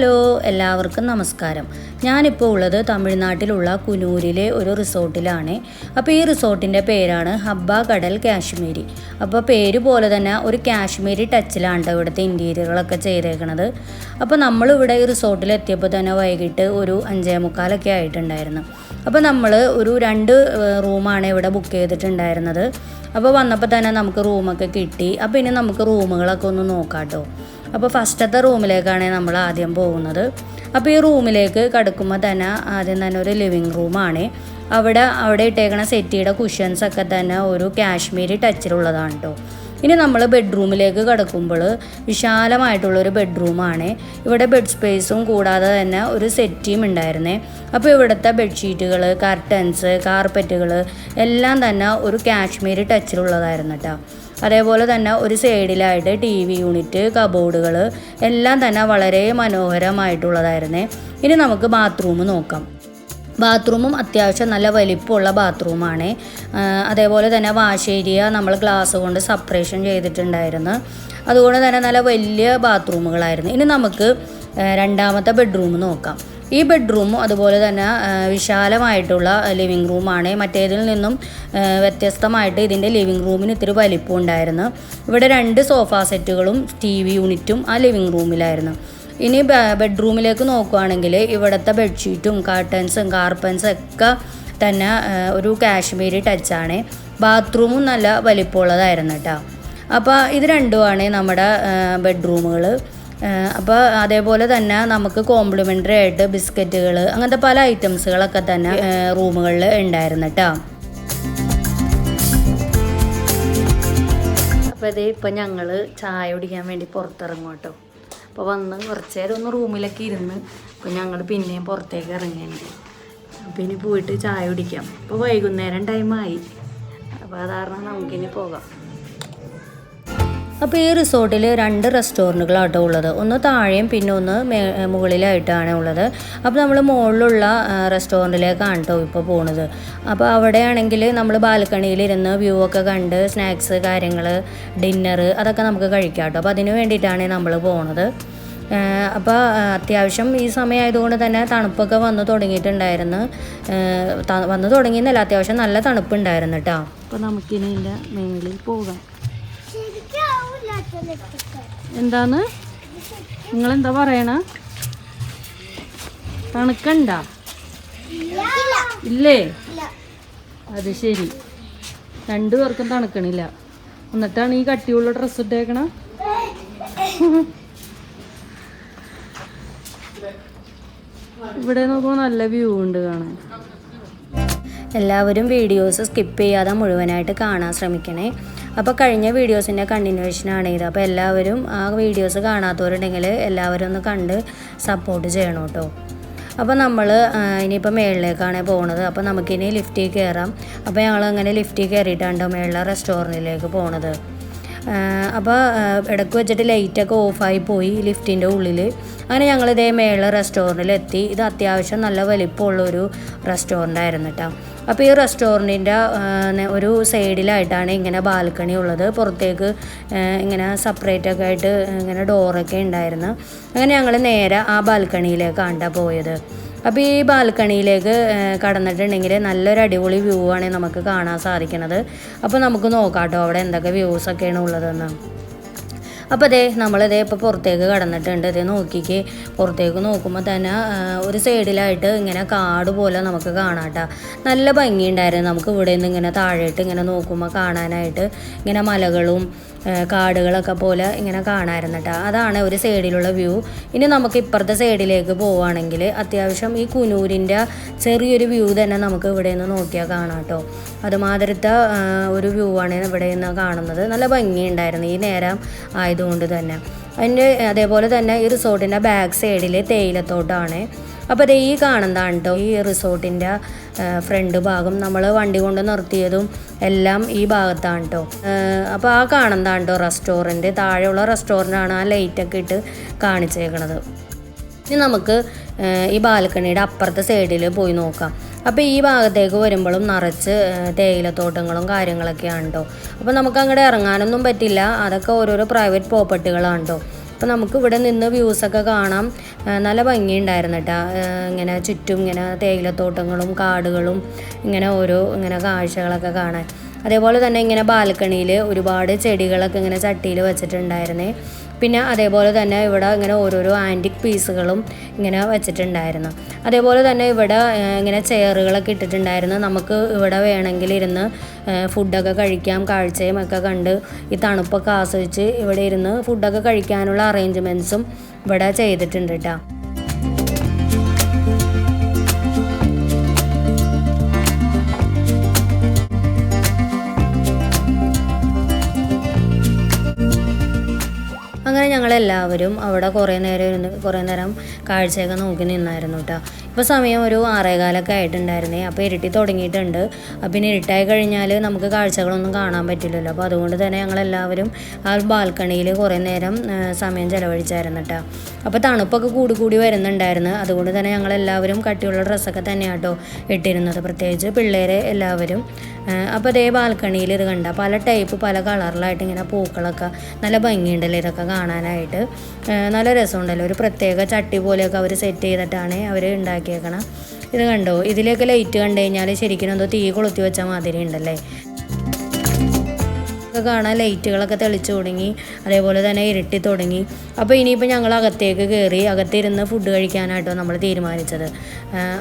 Hello എല്ലാവർക്കും നമസ്കാരം. ഞാനിപ്പോൾ ഉള്ളത് തമിഴ്നാട്ടിലുള്ള കുനൂരിലെ ഒരു റിസോർട്ടിലാണ്. അപ്പോൾ ഈ റിസോർട്ടിന്റെ പേരാണ് ഹബ്ബ കടൽ കാശ്മീരി. അപ്പോൾ പേര് പോലെ തന്നെ ഒരു കാശ്മീരി ടച്ചിലാണ് ഇവിടുത്തെ ഇന്റീരിയറുകളൊക്കെ ചെയ്തേക്കണത്. അപ്പോൾ നമ്മളിവിടെ ഈ റിസോർട്ടിൽ എത്തിയപ്പോൾ തന്നെ വൈകിട്ട് ഒരു അഞ്ചേ മുക്കാലൊക്കെ ആയിട്ടുണ്ടായിരുന്നു. അപ്പോൾ നമ്മൾ ഒരു രണ്ട് റൂമാണ് ഇവിടെ ബുക്ക് ചെയ്തിട്ടുണ്ടായിരുന്നത്. അപ്പോൾ വന്നപ്പോൾ തന്നെ നമുക്ക് റൂമൊക്കെ കിട്ടി. അപ്പോൾ ഇനി നമുക്ക് റൂമുകളൊക്കെ ഒന്ന് നോക്കാം കേട്ടോ അപ്പോൾ ഫസ്റ്റത്തെ റൂമിലേക്കാണ് നമ്മൾ ആദ്യം പോകുന്നത്. അപ്പോൾ ഈ റൂമിലേക്ക് കടക്കുമ്പോൾ തന്നെ ആദ്യം തന്നെ ഒരു ലിവിങ് റൂമാണ് അവിടെ അവിടെ ഇട്ടേക്കണ സെറ്റിയുടെ കുഷ്യൻസ് ഒക്കെ തന്നെ ഒരു കാശ്മീരി ടച്ചിലുള്ളതാണ് കേട്ടോ ഇനി നമ്മൾ ബെഡ്റൂമിലേക്ക് കിടക്കുമ്പോൾ വിശാലമായിട്ടുള്ളൊരു ബെഡ്റൂമാണ് ഇവിടെ ബെഡ് സ്പേസും കൂടാതെ തന്നെ ഒരു സെറ്റിയും ഉണ്ടായിരുന്നേ. അപ്പോൾ ഇവിടുത്തെ ബെഡ്ഷീറ്റുകൾ കർട്ടൻസ് കാർപ്പറ്റുകൾ എല്ലാം തന്നെ ഒരു കാശ്മീരി ടച്ചിലുള്ളതായിരുന്നു കേട്ടോ അതേപോലെ തന്നെ ഒരു സൈഡിലായിട്ട് ടി വി യൂണിറ്റ് കബോർഡുകൾ എല്ലാം തന്നെ വളരെ മനോഹരമായിട്ടുള്ളതായിരുന്നേ. ഇനി നമുക്ക് ബാത്റൂം നോക്കാം. ബാത്റൂമും അത്യാവശ്യം നല്ല വലിപ്പമുള്ള ബാത്റൂമാണ്. അതേപോലെ തന്നെ വാഷ് ഏരിയ നമ്മൾ ഗ്ലാസ് കൊണ്ട് സപ്പറേഷൻ ചെയ്തിട്ടുണ്ടായിരുന്നു. അതുകൊണ്ട് തന്നെ നല്ല വലിയ ബാത്റൂമുകളായിരുന്നു. ഇനി നമുക്ക് രണ്ടാമത്തെ ബെഡ്റൂം നോക്കാം. ഈ ബെഡ്റൂമും അതുപോലെ തന്നെ വിശാലമായിട്ടുള്ള ലിവിങ് റൂമാണ്. മറ്റേതിൽ നിന്നും വ്യത്യസ്തമായിട്ട് ഇതിന്റെ ലിവിങ് റൂമിന് ഇത്തിരി വലിപ്പം ഉണ്ടായിരുന്നു. ഇവിടെ രണ്ട് സോഫ സെറ്റുകളും ടി വി യൂണിറ്റും ആ ലിവിങ് റൂമിലായിരുന്നു. ഇനി ബെഡ്റൂമിലേക്ക് നോക്കുകയാണെങ്കിൽ ഇവിടുത്തെ ബെഡ്ഷീറ്റും കാർട്ടൻസും കാർപ്പൻസും ഒക്കെ തന്നെ ഒരു കാശ്മീരി ടച്ചാണ്. ബാത്റൂമും നല്ല വലിപ്പമുള്ളതായിരുന്നു കേട്ടോ. അപ്പോൾ ഇത് രണ്ടുമാണ് നമ്മുടെ ബെഡ്റൂമുകൾ അപ്പോൾ അതേപോലെ തന്നെ നമുക്ക് കോംപ്ലിമെന്ററി ആയിട്ട് ബിസ്ക്കറ്റുകൾ അങ്ങനത്തെ പല ഐറ്റംസുകളൊക്കെ തന്നെ റൂമുകളിൽ ഉണ്ടായിരുന്നു കേട്ടോ അപ്പോൾ ഇതേ ഇപ്പം ഞങ്ങൾ ചായ കുടിക്കാൻ വേണ്ടി പുറത്തിറങ്ങും കേട്ടോ അപ്പോൾ വന്ന് കുറച്ച് നേരം ഒന്ന് റൂമിലൊക്കെ ഇരുന്ന് അപ്പോൾ ഞങ്ങൾ പിന്നെയും പുറത്തേക്ക് ഇറങ്ങിയുണ്ട് അപ്പോൾ ഇനി പോയിട്ട് ചായ കുടിക്കാം. അപ്പോൾ വൈകുന്നേരം ടൈമായി അപ്പോൾ അത് കാരണം നമുക്കിനി പോകാം. അപ്പോൾ ഈ റിസോർട്ടിൽ രണ്ട് റെസ്റ്റോറന്റുകളാട്ടോ ഉള്ളത്. ഒന്ന് താഴെയും പിന്നെ ഒന്ന് മുകളിലായിട്ടാണ് ഉള്ളത്. അപ്പോൾ നമ്മൾ മുകളിലുള്ള റെസ്റ്റോറന്റിലേക്കാണ് കേട്ടോ ഇപ്പോൾ പോണത്. അപ്പോൾ അവിടെയാണെങ്കിൽ നമ്മൾ ബാൽക്കണിയിലിരുന്ന് വ്യൂ ഒക്കെ കണ്ട് സ്നാക്സ് കാര്യങ്ങൾ ഡിന്നർ അതൊക്കെ നമുക്ക് കഴിക്കാം കേട്ടോ അപ്പോൾ അതിന് വേണ്ടിയിട്ടാണ് നമ്മൾ പോണത്. അപ്പോൾ അത്യാവശ്യം ഈ സമയമായതുകൊണ്ട് തന്നെ തണുപ്പൊക്കെ വന്നു തുടങ്ങിയിട്ടുണ്ടായിരുന്നു. വന്നു തുടങ്ങിയെന്നല്ല അത്യാവശ്യം നല്ല തണുപ്പുണ്ടായിരുന്നു കേട്ടോ അപ്പോൾ നമുക്കിനി മേളിൽ പോകാം. എന്താന്ന് നിങ്ങളെന്താ പറയണ? തണുക്കണ്ട? ഇല്ലേ? അത് ശരി. രണ്ടു പേർക്കും തണുക്കണില്ല. എന്നിട്ടാണ് ഈ കട്ടിയുള്ള ഡ്രസ്സ് ഇട്ടേക്കണ? ഇവിടെ നോക്കുമ്പോൾ നല്ല വ്യൂ ഉണ്ട് കാണാൻ. എല്ലാവരും വീഡിയോസ് സ്കിപ്പ് ചെയ്യാതെ മുഴുവനായിട്ട് കാണാൻ ശ്രമിക്കണേ. അപ്പോൾ കഴിഞ്ഞ വീഡിയോസിന്റെ കണ്ടിന്യൂഷനാണ് ഇത്. അപ്പോൾ എല്ലാവരും ആ വീഡിയോസ് കാണാത്തവരുണ്ടെങ്കിൽ എല്ലാവരും ഒന്ന് കണ്ട് സപ്പോർട്ട് ചെയ്യണം കേട്ടോ അപ്പോൾ നമ്മൾ ഇനിയിപ്പോൾ മേളിലേക്കാണ് പോകുന്നത് അപ്പോൾ നമുക്കിനി ലിഫ്റ്റിൽ കയറാം അപ്പോൾ ഞങ്ങൾ അങ്ങനെ ലിഫ്റ്റിൽ കയറിയിട്ടാണ് മേളിലെ റെസ്റ്റോറന്റിലേക്ക് പോണത്. അപ്പോൾ ഇടയ്ക്ക് വെച്ചിട്ട് ലൈറ്റൊക്കെ ഓഫായി പോയി ലിഫ്റ്റിന്റെ ഉള്ളിൽ അങ്ങനെ ഞങ്ങൾ മേളിൽ റെസ്റ്റോറന്റിലെത്തി ഇത് അത്യാവശ്യം നല്ല വലിപ്പമുള്ളൊരു റെസ്റ്റോറന്റ് ആയിരുന്നു കേട്ടോ അപ്പോൾ ഈ റെസ്റ്റോറന്റിന്റെ ഒരു സൈഡിലായിട്ടാണ് ഇങ്ങനെ ബാൽക്കണി ഉള്ളത്. പുറത്തേക്ക് ഇങ്ങനെ സെപ്പറേറ്റ് ഒക്കെ ആയിട്ട് ഇങ്ങനെ ഡോറൊക്കെ ഉണ്ടായിരുന്നു. അങ്ങനെ ഞങ്ങൾ നേരെ ആ ബാൽക്കണിയിലേക്കാണ് പോയത്. അപ്പോൾ ഈ ബാൽക്കണിയിലേക്ക് കടന്നിട്ടുണ്ടെങ്കിൽ നല്ലൊരു അടിപൊളി വ്യൂ ആണ് നമുക്ക് കാണാൻ സാധിക്കുന്നത് അപ്പോൾ നമുക്ക് നോക്കാം കേട്ടോ അവിടെ എന്തൊക്കെ വ്യൂസൊക്കെയാണ് ഉള്ളതെന്ന്. അപ്പോൾ അതേ നമ്മളിതേ ഇപ്പോൾ പുറത്തേക്ക് കടന്നിട്ടുണ്ട്. ഇതേ നോക്കിക്ക്. പുറത്തേക്ക് നോക്കുമ്പോൾ തന്നെ ഒരു സൈഡിലായിട്ട് ഇങ്ങനെ കാട് പോലെ നമുക്ക് കാണാട്ടോ. നല്ല ഭംഗിയുണ്ടായിരുന്നു. നമുക്ക് ഇവിടെ നിന്ന് ഇങ്ങനെ താഴേട്ട് ഇങ്ങനെ നോക്കുമ്പോൾ കാണാനായിട്ട് ഇങ്ങനെ മലകളും കാടുകളൊക്കെ പോലെ ഇങ്ങനെ കാണാമായിരുന്നു കേട്ടോ അതാണ് ഒരു സൈഡിലുള്ള വ്യൂ. ഇനി നമുക്ക് ഇപ്പുറത്തെ സൈഡിലേക്ക് പോവുകയാണെങ്കിൽ അത്യാവശ്യം ഈ കുനൂരിന്റെ ചെറിയൊരു വ്യൂ തന്നെ നമുക്ക് ഇവിടെ നിന്ന് നോക്കിയാൽ കാണാം കേട്ടോ അതുമാതിരത്തെ ഒരു വ്യൂ ആണ് ഇവിടെ നിന്ന് കാണുന്നത്. നല്ല ഭംഗിയുണ്ടായിരുന്നു ഈ നേരം ആയതുകൊണ്ട് തന്നെ. അതിന്റെ അതേപോലെ തന്നെ ഈ റിസോർട്ടിന്റെ ബാക്ക് സൈഡിൽ തേയിലത്തോട്ടാണ്. അപ്പോൾ ദേ ഈ കാണുന്നതാണ് കേട്ടോ ഈ റിസോർട്ടിന്റെ ഫ്രണ്ട് ഭാഗം നമ്മൾ വണ്ടി കൊണ്ട് നിർത്തിയതും എല്ലാം ഈ ഭാഗത്താണ് കേട്ടോ അപ്പോൾ ആ കാണുന്നതാണ് കേട്ടോ റെസ്റ്റോറന്റ് താഴെയുള്ള റെസ്റ്റോറന്റാണ് ആ ലൈറ്റൊക്കെ ഇട്ട് കാണിച്ചേക്കണത്. ഇനി നമുക്ക് ഈ ബാൽക്കണിയുടെ അപ്പുറത്തെ സൈഡിൽ പോയി നോക്കാം. അപ്പോൾ ഈ ഭാഗത്തേക്ക് വരുമ്പോഴും നിറച്ച് തേയിലത്തോട്ടങ്ങളും കാര്യങ്ങളൊക്കെയാണ് കേട്ടോ അപ്പോൾ നമുക്ക് അങ്ങോട്ട് ഇറങ്ങാനൊന്നും പറ്റില്ല. അതൊക്കെ ഓരോരോ പ്രൈവറ്റ് പ്രോപ്പർട്ടികളാണ് കേട്ടോ അപ്പോൾ നമുക്ക് ഇവിടെ നിന്ന് വ്യൂസൊക്കെ കാണാം. നല്ല ഭംഗിയുണ്ടായിരുന്നു കേട്ടോ ഇങ്ങനെ ചുറ്റും ഇങ്ങനെ തേയിലത്തോട്ടങ്ങളും കാടുകളും ഇങ്ങനെ ഓരോ ഇങ്ങനെ കാഴ്ചകളൊക്കെ കാണാൻ. അതേപോലെ തന്നെ ഇങ്ങനെ ബാൽക്കണിയിൽ ഒരുപാട് ചെടികളൊക്കെ ഇങ്ങനെ ചട്ടിയിൽ വെച്ചിട്ടുണ്ടായിരുന്നേ. പിന്നെ അതേപോലെ തന്നെ ഇവിടെ ഇങ്ങനെ ഓരോരോ ആന്റിക് പീസുകളും ഇങ്ങനെ വെച്ചിട്ടുണ്ടായിരുന്നു. അതേപോലെ തന്നെ ഇവിടെ ഇങ്ങനെ ചെയറുകളൊക്കെ ഇട്ടിട്ടുണ്ടായിരുന്നു. നമുക്ക് ഇവിടെ വേണമെങ്കിൽ ഇരുന്ന് ഫുഡൊക്കെ കഴിക്കാം. കാഴ്ചയും ഒക്കെ കണ്ട് ഈ തണുപ്പൊക്കെ ആസ്വദിച്ച് ഇവിടെ ഇരുന്ന് ഫുഡൊക്കെ കഴിക്കാനുള്ള അറേഞ്ച്മെന്റ്സും ഇവിടെ ചെയ്തിട്ടുണ്ട് കേട്ടോ ഞങ്ങളെല്ലാവരും അവിടെ കുറേ നേരം ഇരുന്ന് കുറേ നേരം കാഴ്ചയൊക്കെ നോക്കി നിന്നായിരുന്നു കേട്ടോ ഇപ്പോൾ സമയം ഒരു ആറേകാലൊക്കെ ആയിട്ടുണ്ടായിരുന്നേ. അപ്പോൾ ഇരുട്ടി തുടങ്ങിയിട്ടുണ്ട്. പിന്നെ ഇരുട്ടായി കഴിഞ്ഞാൽ നമുക്ക് കാഴ്ചകളൊന്നും കാണാൻ പറ്റില്ലല്ലോ. അപ്പോൾ അതുകൊണ്ട് തന്നെ ഞങ്ങളെല്ലാവരും ആ ബാൽക്കണിയിൽ കുറേ നേരം സമയം ചിലവഴിച്ചായിരുന്നു കേട്ടോ അപ്പോൾ തണുപ്പൊക്കെ കൂടി കൂടി വരുന്നുണ്ടായിരുന്നു. അതുകൊണ്ട് തന്നെ ഞങ്ങളെല്ലാവരും കട്ടിയുള്ള ഡ്രസ്സൊക്കെ തന്നെയാണ് കേട്ടോ ഇട്ടിരുന്നത്. പ്രത്യേകിച്ച് പിള്ളേരെ എല്ലാവരും അപ്പോൾ അതേ ബാൽക്കണിയിൽ ഇത് കണ്ട പല ടൈപ്പ് പല കളറിലായിട്ട് ഇങ്ങനെ പൂക്കളൊക്കെ നല്ല ഭംഗിയുണ്ടല്ലോ ഇതൊക്കെ കാണാനായിട്ട്. ആ, നല്ല രസമുണ്ടല്ലോ. ഒരു പ്രത്യേക ചട്ടി പോലെയൊക്കെ അവർ സെറ്റ് ചെയ്തിട്ടാണ് അവർ ഉണ്ടാക്കിയേക്കണം. ഇത് കണ്ടോ? ഇതിലേക്ക് ലൈറ്റ് കണ്ടു കഴിഞ്ഞാൽ ശരിക്കും എന്തോ തീ കൊളുത്തി വെച്ച മാതിരി ഉണ്ടല്ലേ? ഒക്കെ കാണാൻ ലൈറ്റുകളൊക്കെ തെളിച്ചു തുടങ്ങി അതേപോലെ തന്നെ ഇരുട്ടി തുടങ്ങി. അപ്പോൾ ഇനിയിപ്പോൾ ഞങ്ങൾ അകത്തേക്ക് കയറി അകത്തിരുന്ന് ഫുഡ് കഴിക്കാനായിട്ടോ നമ്മൾ തീരുമാനിച്ചത്.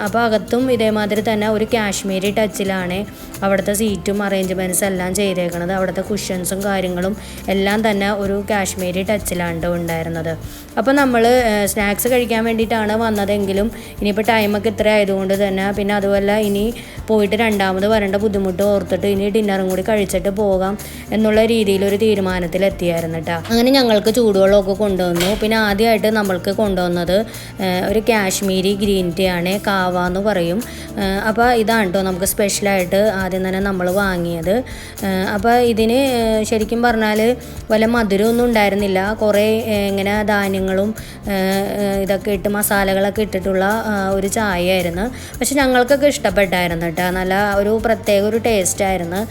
അപ്പോൾ അകത്തും ഇതേമാതിരി തന്നെ ഒരു കാശ്മീരി ടച്ചിലാണ് അവിടുത്തെ സീറ്റും അറേഞ്ച്മെന്റ്സ് എല്ലാം ചെയ്തേക്കണത്. അവിടുത്തെ കുഷ്യൻസും കാര്യങ്ങളും എല്ലാം തന്നെ ഒരു കാശ്മീരി ടച്ചിലാണ് ഉണ്ടായിരുന്നത്. അപ്പോൾ നമ്മൾ സ്നാക്സ് കഴിക്കാൻ വേണ്ടിയിട്ടാണ് വന്നതെങ്കിലും ഇനിയിപ്പോൾ ടൈമൊക്കെ ഇത്ര ആയതുകൊണ്ട് തന്നെ പിന്നെ അതുപോലെ ഇനി പോയിട്ട് രണ്ടാമത് വരേണ്ട ബുദ്ധിമുട്ട് ഓർത്തിട്ട് ഇനി ഡിന്നറും കൂടി കഴിച്ചിട്ട് പോകാം എന്നുള്ള രീതിയിൽ ഒരു തീരുമാനത്തിൽ എത്തിയായിരുന്നു കേട്ടോ അങ്ങനെ ഞങ്ങൾക്ക് ചൂടുവെള്ളമൊക്കെ കൊണ്ടുവന്നു. പിന്നെ ആദ്യമായിട്ട് നമ്മൾക്ക് കൊണ്ടുവന്നത് ഒരു കാശ്മീരി ഗ്രീൻ ടീ ആണ് കാവ എന്ന് പറയും. അപ്പോൾ ഇതാണ് കേട്ടോ നമുക്ക് സ്പെഷ്യലായിട്ട് ആദ്യം തന്നെ നമ്മൾ വാങ്ങിയത്. അപ്പോൾ ഇതിന് ശരിക്കും പറഞ്ഞാൽ വല്ല മധുരമൊന്നും ഉണ്ടായിരുന്നില്ല. കുറേ ഇങ്ങനെ ധാന്യങ്ങളും ഇതൊക്കെ ഇട്ട് മസാലകളൊക്കെ ഇട്ടിട്ടുള്ള ഒരു ചായയായിരുന്നു. പക്ഷെ ഞങ്ങൾക്കൊക്കെ ഇഷ്ടപ്പെട്ടായിരുന്നു കേട്ടോ നല്ല ഒരു പ്രത്യേക ഒരു ടേസ്റ്റ് ആയിരുന്നു.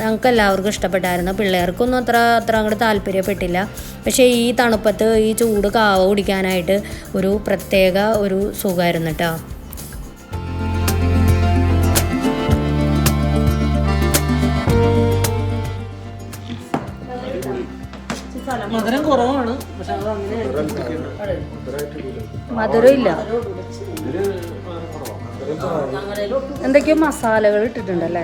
ഞങ്ങൾക്ക് എല്ലാവർക്കും ഇഷ്ടപ്പെട്ടായിരുന്നു. പിള്ളേർക്കൊന്നും അത്ര അത്ര അങ്ങോട്ട് താല്പര്യപ്പെട്ടില്ല. പക്ഷേ ഈ തണുപ്പത്ത് ഈ ചൂട് കാവ കുടിക്കാനായിട്ട് ഒരു പ്രത്യേക ഒരു സുഖമായിരുന്നു കേട്ടോ മധുരം കുറവാണ്. മധുരം ഇല്ല എന്തൊക്കെയോ മസാലകൾ ഇട്ടിട്ടുണ്ടല്ലേ?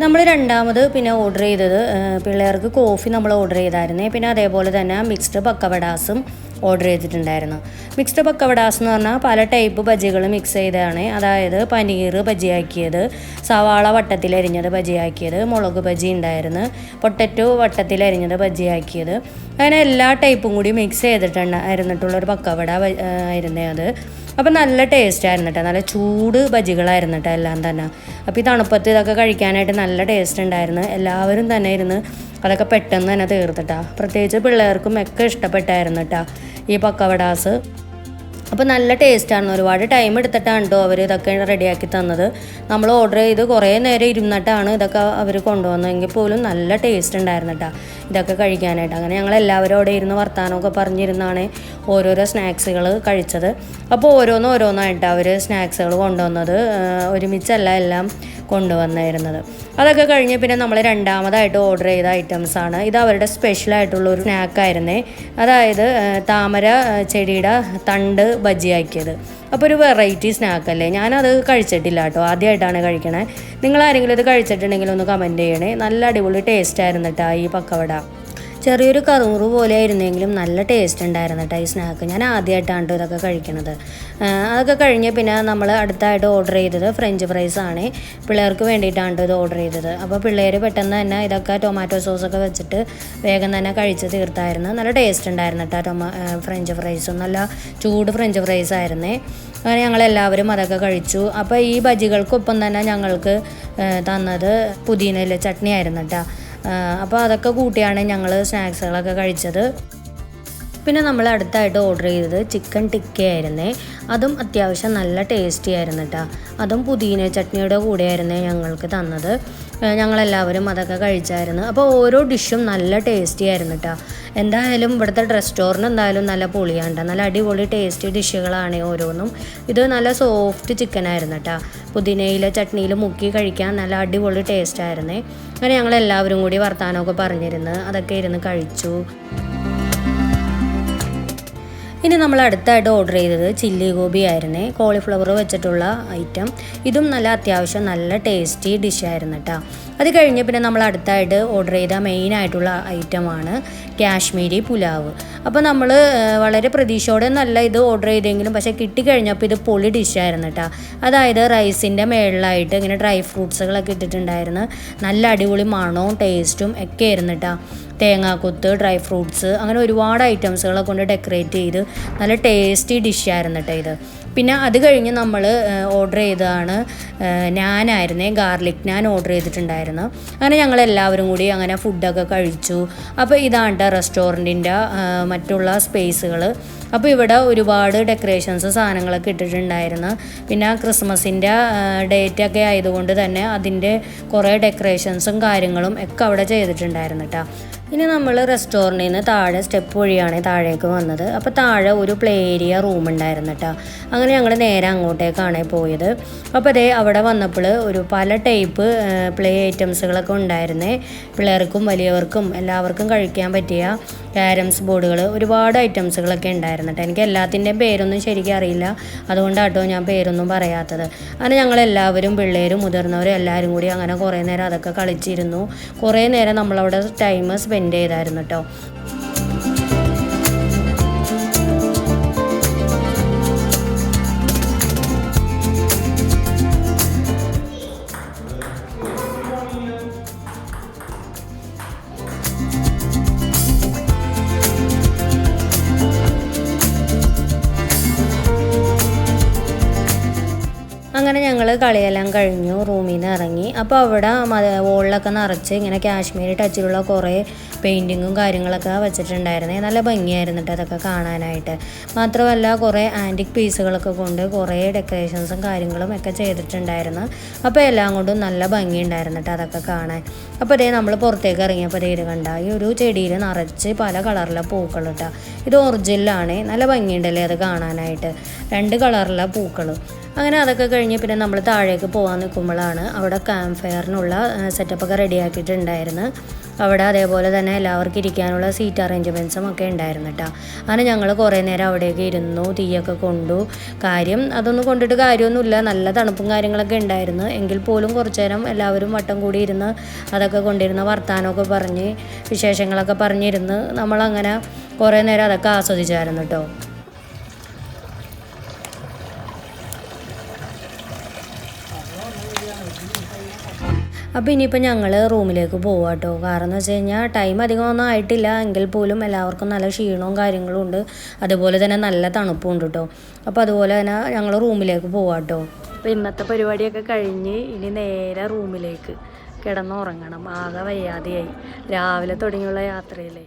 നമ്മൾ രണ്ടാമത് പിന്നെ ഓർഡർ ചെയ്തത് പിള്ളേർക്ക് കോഫി നമ്മൾ ഓർഡർ ചെയ്തായിരുന്നേ. പിന്നെ അതേപോലെ തന്നെ മിക്സ്ഡ് പക്കവടാസും ഓർഡർ ചെയ്തിട്ടുണ്ടായിരുന്നു. മിക്സ്ഡ് പക്കവടാസ് എന്ന് പറഞ്ഞാൽ പല ടൈപ്പ് ബജികൾ മിക്സ് ചെയ്തതാണ്. അതായത് പനീർ ബജിയാക്കിയത് സവാള വട്ടത്തിലരിഞ്ഞത് ബജിയാക്കിയത് മുളക് ബജി ഉണ്ടായിരുന്നു പൊട്ടറ്റോ വട്ടത്തിലരിഞ്ഞത് ബജിയാക്കിയത്. അങ്ങനെ എല്ലാ ടൈപ്പും കൂടി മിക്സ് ചെയ്തിട്ടുണ്ടായിരുന്നിട്ടുള്ളൊരു പക്കവട ആയിരുന്നേ അത്. അപ്പം നല്ല ടേസ്റ്റ് ആയിരുന്നു കേട്ടോ നല്ല ചൂട് ബജികളായിരുന്നു കേട്ടോ എല്ലാം തന്നെ. അപ്പോൾ ഈ തണുപ്പത്ത് ഇതൊക്കെ കഴിക്കാനായിട്ട് നല്ല ടേസ്റ്റ് ഉണ്ടായിരുന്നു. എല്ലാവരും തന്നെ ഇരുന്ന് അതൊക്കെ പെട്ടെന്ന് തന്നെ തീർത്തിട്ടാ പ്രത്യേകിച്ച് പിള്ളേർക്കും ഒക്കെ ഇഷ്ടപ്പെട്ടായിരുന്നു കേട്ടോ ഈ പക്കവടാസ്. അപ്പോൾ നല്ല ടേസ്റ്റാണ് ഒരുപാട് ടൈം എടുത്തിട്ടാണ് കേട്ടോ അവർ ഇതൊക്കെ റെഡിയാക്കി തന്നത്. നമ്മൾ ഓർഡർ ചെയ്ത് കുറേ നേരം ഇരുന്നിട്ടാണ് ഇതൊക്കെ അവർ കൊണ്ടുവന്നതെങ്കിൽ പോലും നല്ല ടേസ്റ്റ് ഉണ്ടായിരുന്നു കേട്ടോ ഇതൊക്കെ കഴിക്കാനായിട്ട്. അങ്ങനെ ഞങ്ങൾ എല്ലാവരും അവിടെ ഇരുന്ന് വർത്താനമൊക്കെ പറഞ്ഞിരുന്നാണ് ഓരോരോ സ്നാക്സുകൾ കഴിച്ചത്. അപ്പോൾ ഓരോന്ന് ഓരോന്നായിട്ട് അവർ സ്നാക്സുകൾ കൊണ്ടുവന്നത്. ഒരുമിച്ചല്ല എല്ലാം കൊണ്ടുവന്നായിരുന്നത്. അതൊക്കെ കഴിഞ്ഞ് പിന്നെ നമ്മൾ രണ്ടാമതായിട്ട് ഓർഡർ ചെയ്ത ഐറ്റംസ് ആണ്. ഇത് അവരുടെ സ്പെഷ്യൽ ആയിട്ടുള്ള ഒരു സ്നാക്കായിരുന്നേ അതായത് താമര ചെടിയുടെ തണ്ട് ബജിയാക്കിയത്. അപ്പോൾ ഒരു വെറൈറ്റി സ്നാക്കല്ലേ ഞാനത് കഴിച്ചിട്ടില്ല കേട്ടോ. ആദ്യമായിട്ടാണ് കഴിക്കണേ. നിങ്ങൾ ആരെങ്കിലും ഇത് കഴിച്ചിട്ടുണ്ടെങ്കിൽ ഒന്ന് കമന്റ് ചെയ്യണേ. നല്ല അടിപൊളി ടേസ്റ്റ് ആയിരുന്നു കേട്ടോ ഈ പക്കവട. ചെറിയൊരു കറുമുറു പോലെ ആയിരുന്നെങ്കിലും നല്ല ടേസ്റ്റ് ഉണ്ടായിരുന്നു കേട്ടോ ഈ സ്നാക്ക് ഞാൻ ആദ്യമായിട്ടാണ് ഇതൊക്കെ കഴിക്കണത്. അതൊക്കെ കഴിഞ്ഞ് പിന്നെ നമ്മൾ അടുത്തായിട്ട് ഓർഡർ ചെയ്തത് ഫ്രഞ്ച് ഫ്രൈസ് ആണ്. പിള്ളേർക്ക് വേണ്ടിയിട്ടാണ് ട്ടോ ഇത് ഓർഡർ ചെയ്തത്. അപ്പോൾ പിള്ളേർ പെട്ടെന്ന് തന്നെ ഇതൊക്കെ ടൊമാറ്റോ സോസൊക്കെ വെച്ചിട്ട് വേഗം തന്നെ കഴിച്ച് തീർത്തായിരുന്നു. നല്ല ടേസ്റ്റ് ഉണ്ടായിരുന്നു കേട്ടോ ടൊമാ ഫ്രഞ്ച് ഫ്രൈസും നല്ല ചൂട് ഫ്രഞ്ച് ഫ്രൈസ് ആയിരുന്നേ. അങ്ങനെ ഞങ്ങളെല്ലാവരും അതൊക്കെ കഴിച്ചു. അപ്പോൾ ഈ ബജികൾക്കൊപ്പം തന്നെ ഞങ്ങൾക്ക് തന്നത് പുതിയനയിലെ ചട്നി ആയിരുന്നു കേട്ടോ അപ്പോൾ അതൊക്കെ കൂട്ടിയാണ് ഞങ്ങൾ സ്നാക്സുകളൊക്കെ കഴിച്ചത്. പിന്നെ നമ്മൾ അടുത്തായിട്ട് ഓർഡർ ചെയ്തത് ചിക്കൻ ടിക്ക ആയിരുന്നേ. അതും അത്യാവശ്യം നല്ല ടേസ്റ്റി ആയിരുന്നു കേട്ടോ അതും പുതിന ചട്നിയുടെ കൂടെ ആയിരുന്നു ഞങ്ങൾക്ക് തന്നത്. ഞങ്ങളെല്ലാവരും അതൊക്കെ കഴിച്ചായിരുന്നു. അപ്പോൾ ഓരോ ഡിഷും നല്ല ടേസ്റ്റി ആയിരുന്നു കേട്ടോ എന്തായാലും ഇവിടുത്തെ റെസ്റ്റോറന്റ് എന്തായാലും നല്ല പൊളിയാണ്ട നല്ല അടിപൊളി ടേസ്റ്റി ഡിഷുകളാണ് ഓരോന്നും. ഇത് നല്ല സോഫ്റ്റ് ചിക്കൻ ആയിരുന്നു കേട്ടോ പുതിനയിൽ ചട്നിയിൽ മുക്കി കഴിക്കാൻ നല്ല അടിപൊളി ടേസ്റ്റ് ആയിരുന്നേ. അങ്ങനെ ഞങ്ങൾ എല്ലാവരും കൂടി വർത്താനമൊക്കെ പറഞ്ഞിരുന്നു അതൊക്കെ ഇരുന്ന് കഴിച്ചു. ഇനി നമ്മൾ അടുത്തായിട്ട് ഓർഡർ ചെയ്തത് ചില്ലി ഗോബി ആയിരുന്നേ. കോളിഫ്ലവർ വെച്ചിട്ടുള്ള ഐറ്റം ഇതും നല്ല അത്യാവശ്യം നല്ല ടേസ്റ്റി ഡിഷായിരുന്നു കേട്ടോ അത് കഴിഞ്ഞ് പിന്നെ നമ്മൾ അടുത്തായിട്ട് ഓർഡർ ചെയ്ത മെയിൻ ആയിട്ടുള്ള ഐറ്റമാണ് കാശ്മീരി പുലാവ്. അപ്പോൾ നമ്മൾ വളരെ പ്രതീക്ഷയോടെ നല്ല ഇത് ഓർഡർ ചെയ്തെങ്കിലും പക്ഷേ കിട്ടിക്കഴിഞ്ഞപ്പോൾ ഇത് പൊളി ഡിഷായിരുന്നു കേട്ടോ അതായത് റൈസിന്റെ മേളിലായിട്ട് ഇങ്ങനെ ഡ്രൈ ഫ്രൂട്ട്സുകളൊക്കെ ഇട്ടിട്ടുണ്ടായിരുന്നു. നല്ല അടിപൊളി മണവും ടേസ്റ്റും ഒക്കെ ആയിരുന്നു കേട്ടോ തേങ്ങാക്കൊത്ത് ഡ്രൈ ഫ്രൂട്ട്സ് അങ്ങനെ ഒരുപാട് ഐറ്റംസുകളെ കൊണ്ട് ഡെക്കറേറ്റ് ചെയ്ത് നല്ല ടേസ്റ്റി ഡിഷായിരുന്നു കേട്ടോ ഇത്. പിന്നെ അത് കഴിഞ്ഞ് നമ്മൾ ഓർഡർ ചെയ്തതാണ് നാനായിരുന്നേ ഗാർലിക് നാൻ ഓർഡർ ചെയ്തിട്ടുണ്ടായിരുന്നു. അങ്ങനെ ഞങ്ങൾ എല്ലാവരും കൂടി അങ്ങനെ ഫുഡൊക്കെ കഴിച്ചു. അപ്പോൾ ഇതാണ് റെസ്റ്റോറന്റിന്റെ മറ്റുള്ള സ്പേസുകൾ അപ്പോൾ ഇവിടെ ഒരുപാട് ഡെക്കറേഷൻസ് സാധനങ്ങളൊക്കെ ഇട്ടിട്ടുണ്ടായിരുന്നു. പിന്നെ ക്രിസ്മസിന്റെ ഡേറ്റ് ഒക്കെ ആയതുകൊണ്ട് തന്നെ അതിന്റെ കുറേ ഡെക്കറേഷൻസും കാര്യങ്ങളും ഒക്കെ അവിടെ ചെയ്തിട്ടുണ്ടായിരുന്നു കേട്ടോ ഇനി നമ്മൾ റെസ്റ്റോറന്റിൽ നിന്ന് താഴെ സ്റ്റെപ്പ് വഴിയാണ് താഴേക്ക് വന്നത്. അപ്പോൾ താഴെ ഒരു പ്ലേ ഏരിയ റൂം ഉണ്ടായിരുന്നു കേട്ടോ അങ്ങനെ ഞങ്ങൾ നേരെ അങ്ങോട്ടേക്കാണ് പോയത്. അപ്പോൾ അതേ അവിടെ വന്നപ്പോൾ ഒരു പല ടൈപ്പ് പ്ലേ ഐറ്റംസുകളൊക്കെ ഉണ്ടായിരുന്നേ. പിള്ളേർക്കും വലിയവർക്കും എല്ലാവർക്കും കഴിക്കാൻ പറ്റിയ ക്യാരംസ് ബോർഡുകൾ ഒരുപാട് ഐറ്റംസുകളൊക്കെ ഉണ്ടായിരുന്നു കേട്ടോ എനിക്ക് എല്ലാത്തിന്റെയും പേരൊന്നും ശരിക്കും അറിയില്ല. അതുകൊണ്ടാട്ടോ ഞാൻ പേരൊന്നും പറയാത്തത്. അങ്ങനെ എല്ലാവരും പിള്ളേരും മുതിർന്നവരും എല്ലാവരും കൂടി അങ്ങനെ കുറേ നേരം അതൊക്കെ കളിച്ചിരുന്നു. കുറേ നേരം നമ്മളവിടെ ടൈം സ്പെൻഡ് ചെയ്തായിരുന്നു കേട്ടോ. ഞങ്ങൾ കഴിഞ്ഞു റൂമിൽ നിന്ന് ഇറങ്ങി. അപ്പോൾ അവിടെ വോളിലൊക്കെ നിറച്ച് ഇങ്ങനെ കാശ്മീരി ടച്ചിലുള്ള കുറേ പെയിന്റിങ്ങും കാര്യങ്ങളൊക്കെ വെച്ചിട്ടുണ്ടായിരുന്നേ. നല്ല ഭംഗിയായിരുന്നു കേട്ടോ അതൊക്കെ കാണാനായിട്ട്. മാത്രമല്ല കുറേ ആന്റിക് പീസുകളൊക്കെ കൊണ്ട് കുറേ ഡെക്കറേഷൻസും കാര്യങ്ങളും ഒക്കെ ചെയ്തിട്ടുണ്ടായിരുന്നു. അപ്പോൾ എല്ലാം കൊണ്ടും നല്ല ഭംഗിയുണ്ടായിരുന്നു കേട്ടോ അതൊക്കെ കാണാൻ. അപ്പോൾ ഇതേ നമ്മൾ പുറത്തേക്ക് ഇറങ്ങിയപ്പോൾ ഇത് കണ്ട ഈ ഒരു ചെടിയിൽ നിറച്ച് പല കളറിലെ പൂക്കൾ കേട്ടോ ഇത് ഒറിജിനലാണ് നല്ല ഭംഗിയുണ്ടല്ലേ അത് കാണാനായിട്ട്? രണ്ട് കളറിലെ പൂക്കൾ അങ്ങനെ അതൊക്കെ കഴിഞ്ഞ് പിന്നെ നമ്മൾ താഴേക്ക് പോകാൻ നിൽക്കുമ്പോഴാണ് അവിടെ ക്യാമ്പ് ഫയറിനുള്ള സെറ്റപ്പൊക്കെ റെഡിയാക്കിയിട്ടുണ്ടായിരുന്നു അവിടെ അതേപോലെ തന്നെ എല്ലാവർക്കും ഇരിക്കാനുള്ള സീറ്റ് അറേഞ്ച്മെന്റ്സും ഒക്കെ ഉണ്ടായിരുന്നു കേട്ടോ അങ്ങനെ ഞങ്ങൾ കുറേ നേരം അവിടെയൊക്കെ ഇരുന്നു തീയൊക്കെ കൊണ്ടു. കാര്യം അതൊന്നും കൊണ്ടിട്ട് കാര്യമൊന്നുമില്ല. നല്ല തണുപ്പും കാര്യങ്ങളൊക്കെ ഉണ്ടായിരുന്നു. എങ്കിൽ പോലും കുറച്ച് നേരം എല്ലാവരും വട്ടം കൂടി ഇരുന്ന് അതൊക്കെ കൊണ്ടിരുന്ന വർത്താനമൊക്കെ പറഞ്ഞ് വിശേഷങ്ങളൊക്കെ പറഞ്ഞിരുന്ന് നമ്മളങ്ങനെ കുറേ നേരം അതൊക്കെ ആസ്വദിച്ചായിരുന്നു കേട്ടോ അപ്പോൾ ഇനിയിപ്പോൾ ഞങ്ങൾ റൂമിലേക്ക് പോവാം കേട്ടോ കാരണം എന്ന് വെച്ച് കഴിഞ്ഞാൽ ടൈം അധികമൊന്നും ആയിട്ടില്ല. എങ്കിൽ പോലും എല്ലാവർക്കും നല്ല ക്ഷീണവും കാര്യങ്ങളും ഉണ്ട്. അതുപോലെ തന്നെ നല്ല തണുപ്പും ഉണ്ട് കേട്ടോ അപ്പോൾ അതുപോലെ തന്നെ ഞങ്ങൾ റൂമിലേക്ക് പോവാം കേട്ടോ അപ്പോൾ ഇന്നത്തെ പരിപാടിയൊക്കെ കഴിഞ്ഞ് ഇനി നേരെ റൂമിലേക്ക് കിടന്നുറങ്ങണം. ആകെ വയ്യാതെയായി. രാവിലെ തുടങ്ങിയുള്ള യാത്രയിലേ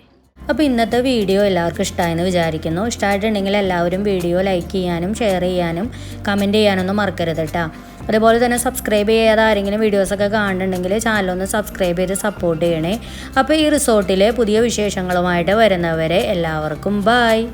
അപ്പോൾ ഇന്നത്തെ വീഡിയോ എല്ലാവർക്കും ഇഷ്ടമായെന്ന് വിചാരിക്കുന്നു. ഇഷ്ടമായിട്ടുണ്ടെങ്കിൽ എല്ലാവരും വീഡിയോ ലൈക്ക് ചെയ്യാനും ഷെയർ ചെയ്യാനും കമന്റ് ചെയ്യാനൊന്നും മറക്കരുത് കേട്ടോ അതുപോലെ തന്നെ സബ്സ്ക്രൈബ് ചെയ്യാതെ ആരെങ്കിലും വീഡിയോസൊക്കെ കാണുന്നുണ്ടെങ്കിൽ ചാനലൊന്ന് സബ്സ്ക്രൈബ് ചെയ്ത് സപ്പോർട്ട് ചെയ്യണേ. അപ്പോൾ ഈ റിസോർട്ടിലെ പുതിയ വിശേഷങ്ങളുമായിട്ട് വരുന്നവരെ എല്ലാവർക്കും ബായ്